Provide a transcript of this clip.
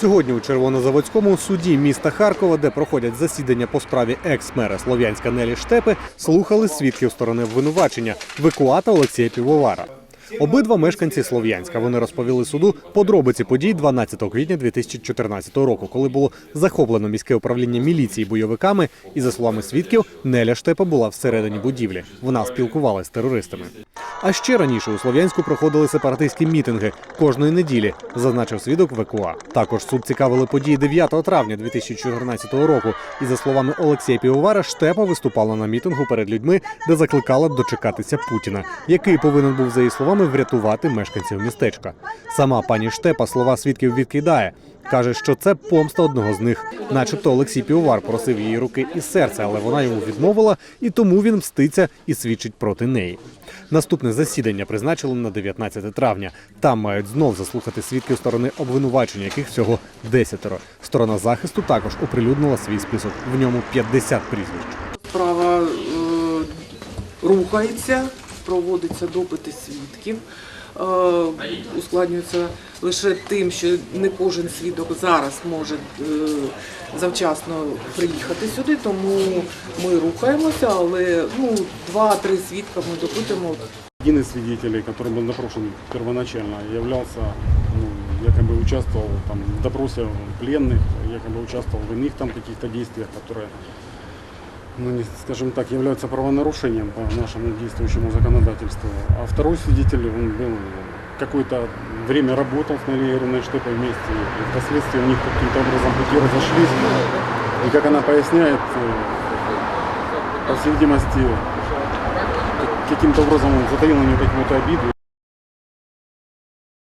Сьогодні у Червонозаводському суді міста Харкова, де проходять засідання по справі екс-мера Слов'янська Нелі Штепи, слухали свідків сторони обвинувачення Викуата Олексія Півовара. Обидва мешканці Слов'янська вони розповіли суду подробиці подій 12 квітня 2014 року, коли було захоплено міське управління міліції бойовиками. І за словами свідків, Неля Штепа була всередині будівлі. Вона спілкувалася з терористами. А ще раніше у Слов'янську проходили сепаратистські мітинги кожної неділі, зазначив свідок ВКУА. Також суд цікавили події 9 травня 2014 року. І за словами Олексія Півовара, Штепа виступала на мітингу перед людьми, де закликала дочекатися Путіна, який повинен був за її словами врятувати мешканців містечка. Сама пані Штепа слова свідків відкидає. Каже, що це помста одного з них, начебто Олексій Півовар просив її руки і серця, але вона йому відмовила, і тому він мститься і свідчить проти неї. Наступне засідання призначили на 19 травня. Там мають знов заслухати свідків сторони обвинувачення, яких всього десятеро. Сторона захисту також оприлюднила свій список. В ньому 50 прізвищ. Справа е, рухається, проводиться допити свідків. Е, ускладнюється лише тим, що не кожен свідок зараз може е, завчасно приїхати сюди, тому ми рухаємося, але ну, два-три свідка ми допитуємо. Один из свидетелей, который был допрошен первоначально, являлся, ну, якобы участвовал там, в допросе пленных, якобы участвовал в иных там каких-то действиях, которые, ну, не, скажем так, являются правонарушением по нашему действующему законодательству. А второй свидетель, он был какое-то время работал с Налией Ириной Штепой вместе, и впоследствии у них каким-то образом пути разошлись. И как она поясняет, э, по всей видимости, каким-то образом он затаил на нее какую-то обиду.